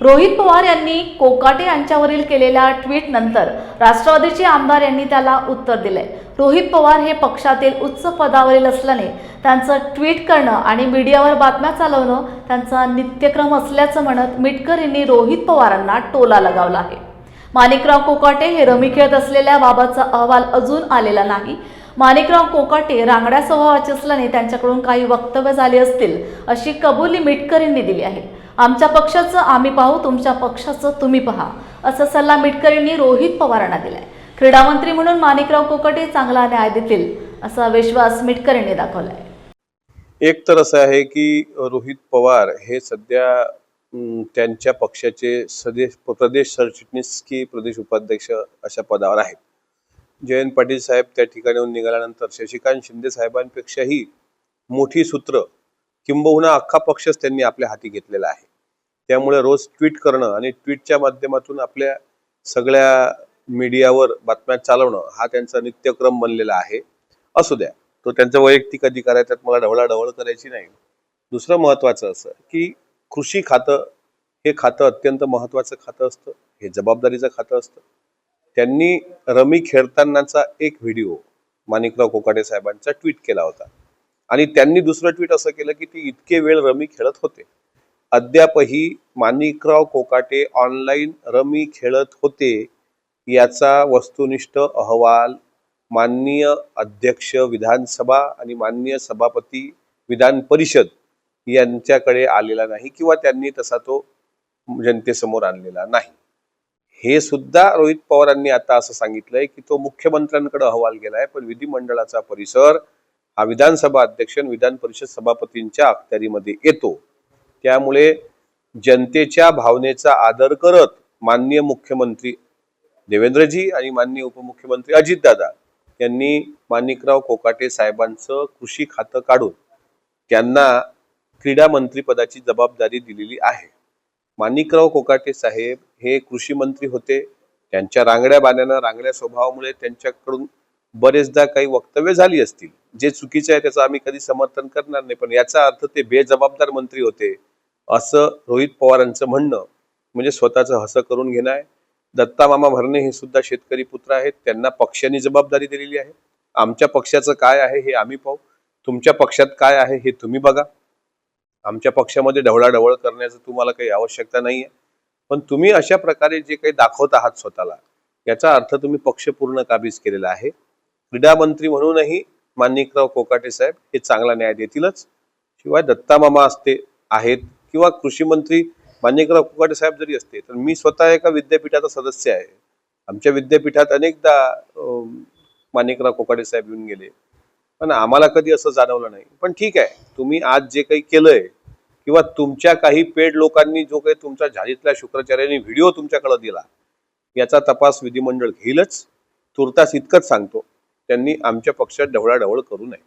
रोहित पवार यांनी कोकाटे यांच्यावरील केलेल्या ट्विट नंतर राष्ट्रवादीचे आमदार यांनी त्याला उत्तर दिलंय. रोहित पवार हे पक्षातील उच्च पदावरील असल्याने त्यांचं ट्विट करणं आणि मीडियावर बातम्या चालवणं त्यांचा नित्यक्रम असल्याचं म्हणत मिटकर यांनी रोहित पवारांना टोला लगावला आहे. माणिकराव कोकाटे हे रमी खेळत असलेल्या बाबाचा अहवाल अजून आलेला नाही. माणिकराव कोकाटे रांगड्या स्वभावाचे असल्याने त्यांच्याकडून काही वक्तव्य झाली असतील अशी कबुली मिटकरींनी दिली आहे. आमच्या पक्षाचं आम्ही पाहू तुमच्या पक्षाचं तुम्ही पहा असा सल्ला मिटकरींनी रोहित पवारांना दिलाय. क्रीडा मंत्री म्हणून माणिकराव कोकाटे चांगला न्याय देतील असा विश्वास मिटकरींनी दाखवलाय. एक तर असं आहे की रोहित पवार हे सध्या त्यांच्या पक्षाचे सदेश प्रदेश सरचिटणीस की प्रदेश उपाध्यक्ष अशा पदावर आहेत. जयंत पाटील साहेब त्या ठिकाणाहून निघाल्यानंतर शशिकांत शिंदे साहेबांपेक्षाही मोठी सूत्र किंबहुना अख्खा पक्षच त्यांनी आपल्या हाती घेतलेला आहे. त्यामुळे रोज ट्विट करणं आणि ट्विटच्या माध्यमातून आपल्या सगळ्या मीडियावर बातम्या चालवणं हा त्यांचा नित्यक्रम बनलेला आहे. असू द्या तो त्यांचा वैयक्तिक अधिकार आहे त्यात मला ढवळाढवळ करायची नाही. दुसरं महत्वाचं असं की कृषी खातं हे खातं अत्यंत महत्वाचं खातं असतं हे जबाबदारीचं खातं असतं. त्यांनी रमी खेळतानाचा एक व्हिडिओ माणिकराव कोकाटे साहेबांचा ट्विट केला होता. आणि त्यांनी दुसरं ट्विट असं केलं की ते इतके वेळ रमी खेळत होते. अद्यापही माणिकराव कोकाटे ऑनलाईन रमी खेळत होते याचा वस्तुनिष्ठ अहवाल माननीय अध्यक्ष विधानसभा आणि माननीय सभापती विधान परिषद यांच्याकडे आलेला नाही किंवा त्यांनी तसा तो जनतेसमोर आणलेला नाही. हे सुद्धा रोहित पवारांनी आता असं सांगितलंय की तो मुख्यमंत्र्यांकडे अहवाल गेलाय पण विधिमंडळाचा परिसर हा विधानसभा अध्यक्ष आणि विधान परिषद सभापतींच्या अखत्यारीमध्ये येतो. त्यामुळे जनतेच्या भावनेचा आदर करत माननीय मुख्यमंत्री देवेंद्रजी आणि माननीय उपमुख्यमंत्री अजितदादा यांनी माणिकराव कोकाटे साहेबांचं कृषी खातं काढून त्यांना क्रीडा मंत्रीपदाची जबाबदारी दिलेली आहे. माणिकराव कोकाटे साहेब हे कृषी मंत्री होते. त्यांच्या रांगड्या बाण्यानं रांगड्या स्वभावामुळे त्यांच्याकडून बरेचदा काही वक्तव्य झाली असतील. जे चुकीचे आहे त्याचं आम्ही कधी समर्थन करणार नाही. पण याचा अर्थ ते बेजबाबदार मंत्री होते. असं रोहित पवारांचं म्हणणं म्हणजे स्वतःचं हसं करून घेणं आहे दत्ता मामा भरणे हे सुद्धा शेतकरी पुत्र आहेत. त्यांना पक्षाने जबाबदारी दिलेली आहे. आमच्या पक्षाचं काय आहे हे आम्ही पाहू. तुमच्या पक्षात काय आहे हे तुम्ही बघा. आमच्या पक्षामध्ये ढवळाढवळ करण्याचं तुम्हाला काही आवश्यकता नाहीये. पण तुम्ही अशा प्रकारे जे काही दाखवत आहात स्वतःला याचा अर्थ तुम्ही पक्ष पूर्ण काबीज केलेला आहे. क्रीडा मंत्री म्हणूनही माणिकराव कोकाटे साहेब हे चांगला न्याय देतीलच. शिवाय दत्ता मामा असते आहेत किंवा कृषी मंत्री माणिकराव कोकाटे साहेब जरी असते तर मी स्वतः एका विद्यापीठाचा सदस्य आहे. आमच्या विद्यापीठात अनेकदा माणिकराव कोकाटे साहेब येऊन गेले. पण आम्हाला कधी असं जाणवलं नाही. पण ठीक आहे तुम्ही आज जे काही केलंय किंवा तुमच्या काही पेड लोकांनी जो काही तुमचा झालीतल्या शुक्राचार्याने व्हिडिओ तुमच्याकडे दिला याचा तपास विधिमंडळ घेईलच. तुर्तास इतकंच सांगतो त्यांनी आमच्या पक्षात ढवळाढवळ करू नये.